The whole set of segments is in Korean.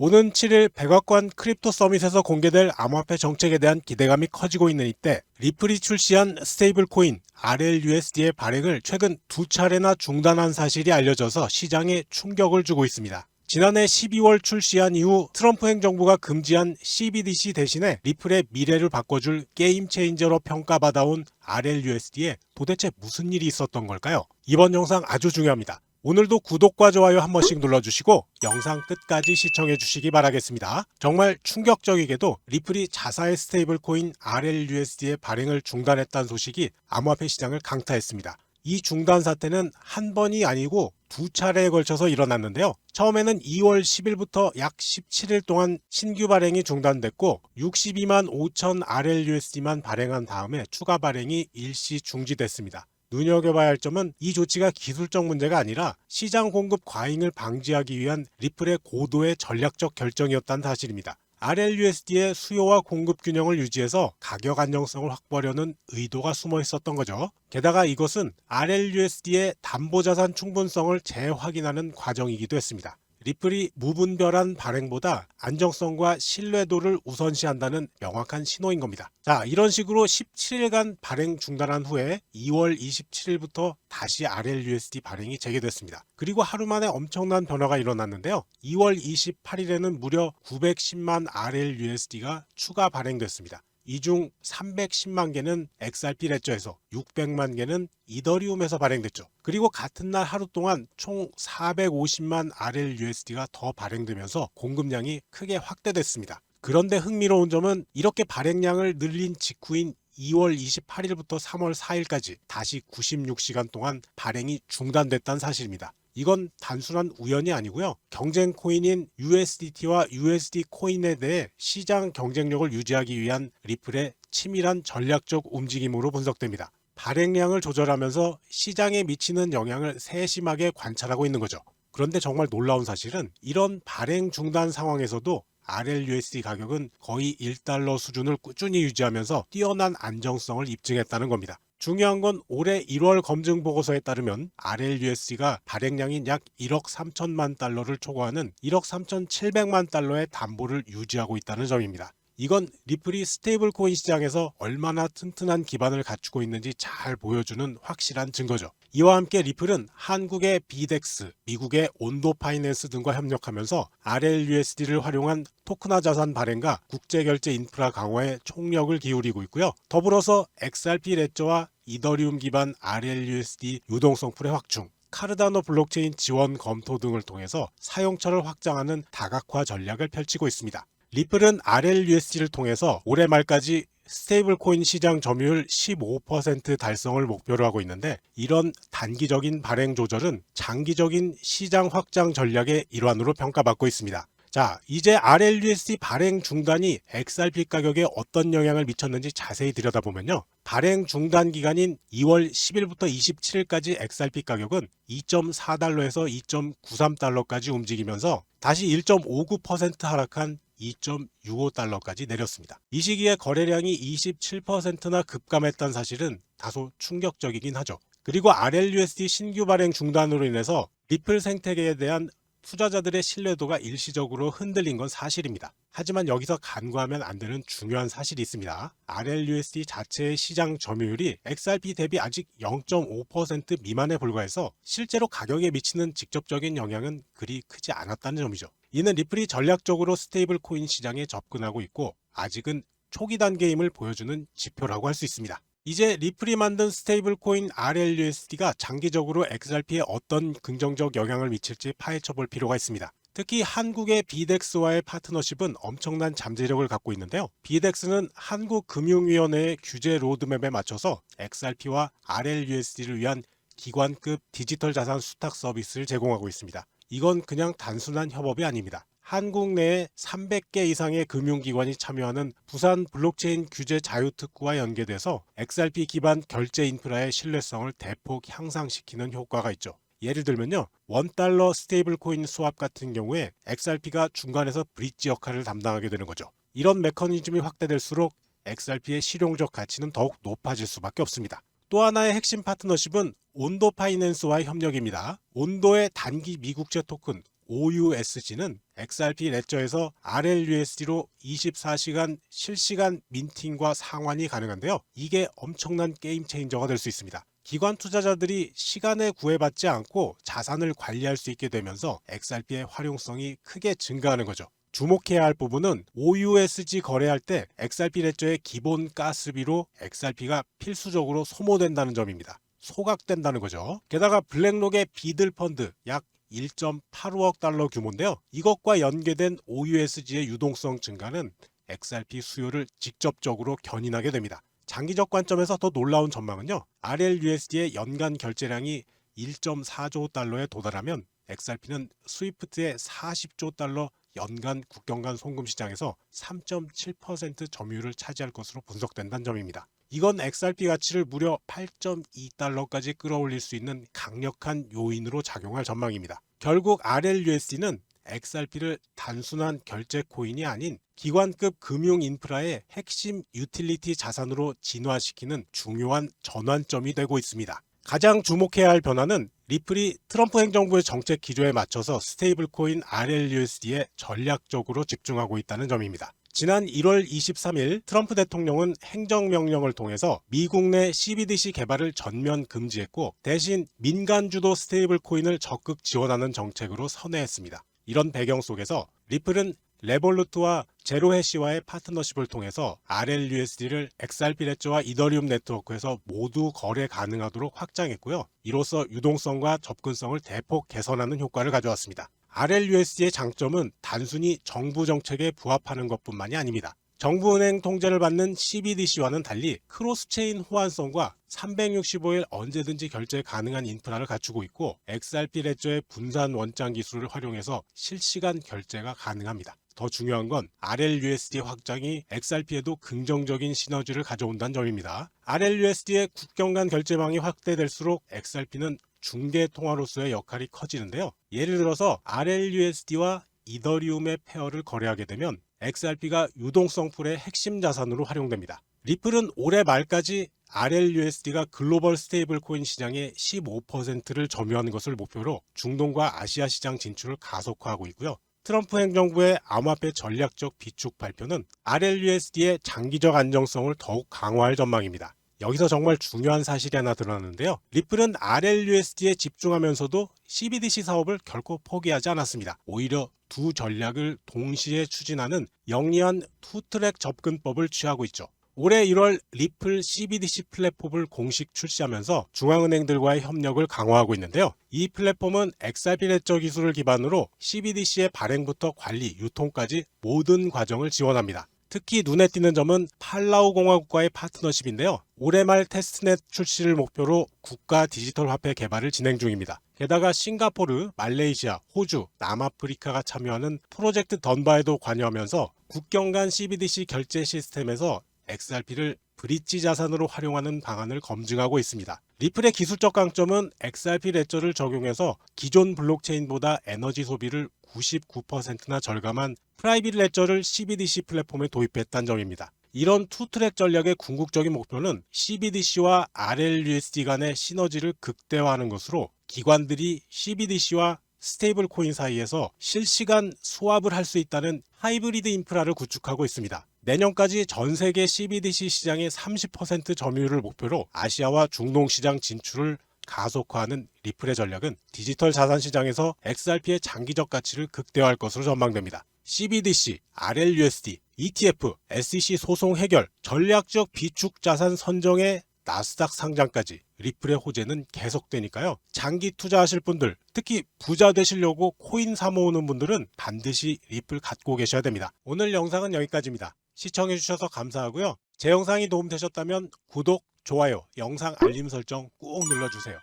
오는 7일 백악관 크립토 서밋에서 공개될 암호화폐 정책에 대한 기대감이 커지고 있는 이때 리플이 출시한 스테이블 코인 RLUSD의 발행을 최근 두 차례나 중단한 사실이 알려져서 시장에 충격을 주고 있습니다. 지난해 12월 출시한 이후 트럼프 행정부가 금지한 CBDC 대신에 리플의 미래를 바꿔줄 게임 체인저로 평가받아온 RLUSD에 도대체 무슨 일이 있었던 걸까요? 이번 영상 아주 중요합니다. 오늘도 구독과 좋아요 한 번씩 눌러주시고 영상 끝까지 시청해 주시기 바라겠습니다. 정말 충격적이게도 리플이 자사의 스테이블 코인 RLUSD의 발행을 중단했다는 소식이 암호화폐 시장을 강타했습니다. 이 중단 사태는 한 번이 아니고 두 차례에 걸쳐서 일어났는데요. 처음에는 2월 10일부터 약 17일 동안 신규 발행이 중단됐고 62만 5천 RLUSD만 발행한 다음에 추가 발행이 일시 중지됐습니다. 눈여겨봐야 할 점은 이 조치가 기술적 문제가 아니라 시장 공급 과잉을 방지하기 위한 리플의 고도의 전략적 결정이었다는 사실입니다. RLUSD의 수요와 공급 균형을 유지해서 가격 안정성을 확보하려는 의도가 숨어 있었던 거죠. 게다가 이것은 RLUSD의 담보자산 충분성을 재확인하는 과정이기도 했습니다. 리플이 무분별한 발행보다 안정성과 신뢰도를 우선시한다는 명확한 신호인 겁니다. 자, 이런 식으로 17일간 발행 중단한 후에 2월 27일부터 다시 RLUSD 발행이 재개됐습니다. 그리고 하루 만에 엄청난 변화가 일어났는데요. 2월 28일에는 무려 910만 RLUSD가 추가 발행됐습니다. 이 중 310만 개는 XRP 레저에서 600만 개는 이더리움에서 발행됐죠. 그리고 같은 날 하루 동안 총 450만 RLUSD가 더 발행되면서 공급량이 크게 확대됐습니다. 그런데 흥미로운 점은 이렇게 발행량을 늘린 직후인 2월 28일부터 3월 4일까지 다시 96시간 동안 발행이 중단됐다는 사실입니다. 이건 단순한 우연이 아니고요. 경쟁 코인인 USDT와 USD 코인에 대해 시장 경쟁력을 유지하기 위한 리플의 치밀한 전략적 움직임으로 분석됩니다. 발행량을 조절하면서 시장에 미치는 영향을 세심하게 관찰하고 있는 거죠. 그런데 정말 놀라운 사실은 이런 발행 중단 상황에서도 RLUSD 가격은 거의 1달러 수준을 꾸준히 유지하면서 뛰어난 안정성을 입증했다는 겁니다. 중요한 건 올해 1월 검증 보고서에 따르면 RLUSD가 발행량인 약 1억 3천만 달러를 초과하는 1억 3천 7백만 달러의 담보를 유지하고 있다는 점입니다. 이건 리플이 스테이블 코인 시장에서 얼마나 튼튼한 기반을 갖추고 있는지 잘 보여주는 확실한 증거죠. 이와 함께 리플은 한국의 비덱스, 미국의 온도 파이낸스 등과 협력하면서 RLUSD를 활용한 토크나 자산 발행과 국제결제 인프라 강화에 총력을 기울이고 있고요. 더불어서 XRP 레저와 이더리움 기반 RLUSD 유동성 풀의 확충, 카르다노 블록체인 지원 검토 등을 통해서 사용처를 확장하는 다각화 전략을 펼치고 있습니다. 리플은 RLUSD를 통해서 올해 말까지 스테이블 코인 시장 점유율 15% 달성을 목표로 하고 있는데 이런 단기적인 발행 조절은 장기적인 시장 확장 전략의 일환으로 평가받고 있습니다. 자, 이제 RLUSD 발행 중단이 XRP 가격에 어떤 영향을 미쳤는지 자세히 들여다보면요. 발행 중단 기간인 2월 10일부터 27일까지 XRP 가격은 2.4달러에서 2.93달러까지 움직이면서 다시 1.59% 하락한 2.65달러까지 내렸습니다. 이 시기에 거래량이 27%나 급감했다는 사실은 다소 충격적이긴 하죠. 그리고 RLUSD 신규 발행 중단으로 인해서 리플 생태계에 대한 투자자들의 신뢰도가 일시적으로 흔들린 건 사실입니다. 하지만 여기서 간과하면 안 되는 중요한 사실이 있습니다. RLUSD 자체의 시장 점유율이 XRP 대비 아직 0.5% 미만에 불과해서 실제로 가격에 미치는 직접적인 영향은 그리 크지 않았다는 점이죠. 이는 리플이 전략적으로 스테이블 코인 시장에 접근하고 있고 아직은 초기 단계임을 보여주는 지표라고 할 수 있습니다. 이제 리플이 만든 스테이블 코인 RLUSD가 장기적으로 XRP에 어떤 긍정적 영향을 미칠지 파헤쳐 볼 필요가 있습니다. 특히 한국의 비덱스와의 파트너십은 엄청난 잠재력을 갖고 있는데요. 비덱스는 한국금융위원회의 규제 로드맵에 맞춰서 XRP와 RLUSD를 위한 기관급 디지털 자산 수탁 서비스를 제공하고 있습니다. 이건 그냥 단순한 협업이 아닙니다. 한국 내에 300개 이상의 금융기관이 참여하는 부산 블록체인 규제 자유특구와 연계돼서 XRP 기반 결제 인프라의 신뢰성을 대폭 향상시키는 효과가 있죠. 예를 들면요. 원달러 스테이블 코인 수합 같은 경우에 XRP가 중간에서 브릿지 역할을 담당하게 되는 거죠. 이런 메커니즘이 확대될수록 XRP의 실용적 가치는 더욱 높아질 수밖에 없습니다. 또 하나의 핵심 파트너십은 온도 파이낸스와의 협력입니다. 온도의 단기 미국제 토큰 OUSG는 XRP 레저에서 RLUSD로 24시간 실시간 민팅과 상환이 가능한데요. 이게 엄청난 게임 체인저가 될 수 있습니다. 기관 투자자들이 시간에 구애받지 않고 자산을 관리할 수 있게 되면서 XRP의 활용성이 크게 증가하는 거죠. 주목해야 할 부분은 OUSG 거래할 때 XRP 레저의 기본 가스비로 XRP가 필수적으로 소모된다는 점입니다. 소각된다는 거죠. 게다가 블랙록의 비들 펀드 약 1.85억 달러 규모인데요. 이것과 연계된 OUSG의 유동성 증가는 XRP 수요를 직접적으로 견인하게 됩니다. 장기적 관점에서 더 놀라운 전망은요. RLUSD의 연간 결제량이 1.4조 달러에 도달하면 XRP는 스위프트의 40조 달러 연간 국경 간 송금 시장에서 3.7% 점유율을 차지할 것으로 분석된다는 점입니다. 이건 XRP 가치를 무려 8.2달러까지 끌어올릴 수 있는 강력한 요인으로 작용할 전망입니다. 결국 RLUSD는 XRP를 단순한 결제 코인이 아닌 기관급 금융 인프라의 핵심 유틸리티 자산으로 진화시키는 중요한 전환점이 되고 있습니다. 가장 주목해야 할 변화는 리플이 트럼프 행정부의 정책 기조에 맞춰서 스테이블 코인 RLUSD에 전략적으로 집중하고 있다는 점입니다. 지난 1월 23일 트럼프 대통령은 행정명령을 통해서 미국 내 CBDC 개발을 전면 금지했고 대신 민간 주도 스테이블 코인을 적극 지원하는 정책으로 선회했습니다. 이런 배경 속에서 리플은 레볼루트와 제로해시와의 파트너십을 통해서 RLUSD를 XRP 레저와 이더리움 네트워크에서 모두 거래 가능하도록 확장했고요. 이로써 유동성과 접근성을 대폭 개선하는 효과를 가져왔습니다. RLUSD의 장점은 단순히 정부 정책에 부합하는 것뿐만이 아닙니다. 정부 은행 통제를 받는 CBDC와는 달리 크로스체인 호환성과 365일 언제든지 결제 가능한 인프라를 갖추고 있고 XRP 레저의 분산 원장 기술을 활용해서 실시간 결제가 가능합니다. 더 중요한 건 RLUSD 확장이 XRP에도 긍정적인 시너지를 가져온다는 점입니다. RLUSD의 국경 간 결제망이 확대될수록 XRP는 중개 통화로서의 역할이 커지는데요. 예를 들어서 RLUSD와 이더리움의 페어를 거래하게 되면 XRP가 유동성 풀의 핵심 자산으로 활용됩니다. 리플은 올해 말까지 RLUSD가 글로벌 스테이블 코인 시장의 15%를 점유하는 것을 목표로 중동과 아시아 시장 진출을 가속화하고 있고요. 트럼프 행정부의 암호화폐 전략적 비축 발표는 RLUSD의 장기적 안정성을 더욱 강화할 전망입니다. 여기서 정말 중요한 사실이 하나 드러났는데요. 리플은 RLUSD에 집중하면서도 CBDC 사업을 결코 포기하지 않았습니다. 오히려 두 전략을 동시에 추진하는 영리한 투트랙 접근법을 취하고 있죠. 올해 1월 리플 CBDC 플랫폼을 공식 출시하면서 중앙은행들과의 협력을 강화하고 있는데요. 이 플랫폼은 XRP 레저 기술을 기반으로 CBDC의 발행부터 관리, 유통까지 모든 과정을 지원합니다. 특히 눈에 띄는 점은 팔라우 공화국과의 파트너십인데요. 올해 말 테스트넷 출시를 목표로 국가 디지털 화폐 개발을 진행 중입니다. 게다가 싱가포르, 말레이시아, 호주, 남아프리카가 참여하는 프로젝트 던바에도 관여하면서 국경 간 CBDC 결제 시스템에서 XRP를 브릿지 자산으로 활용하는 방안을 검증하고 있습니다. 리플의 기술적 강점은 XRP 레저를 적용해서 기존 블록체인보다 에너지 소비를 99%나 절감한 프라이빗 레저를 CBDC 플랫폼에 도입했다는 점입니다. 이런 투트랙 전략의 궁극적인 목표는 CBDC와 RLUSD 간의 시너지를 극대화하는 것으로 기관들이 CBDC와 스테이블 코인 사이에서 실시간 수합을 할 수 있다는 하이브리드 인프라를 구축하고 있습니다. 내년까지 전 세계 CBDC 시장의 30% 점유율을 목표로 아시아와 중동 시장 진출을 가속화하는 리플의 전략은 디지털 자산 시장에서 XRP의 장기적 가치를 극대화할 것으로 전망됩니다. CBDC, RLUSD, ETF, SEC 소송 해결, 전략적 비축 자산 선정의 나스닥 상장까지 리플의 호재는 계속되니까요. 장기 투자하실 분들, 특히 부자 되시려고 코인 사모으는 분들은 반드시 리플 갖고 계셔야 됩니다. 오늘 영상은 여기까지입니다. 시청해주셔서 감사하고요. 제 영상이 도움되셨다면 구독, 좋아요, 영상 알림 설정 꾹 눌러주세요.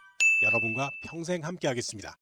여러분과 평생 함께 하겠습니다.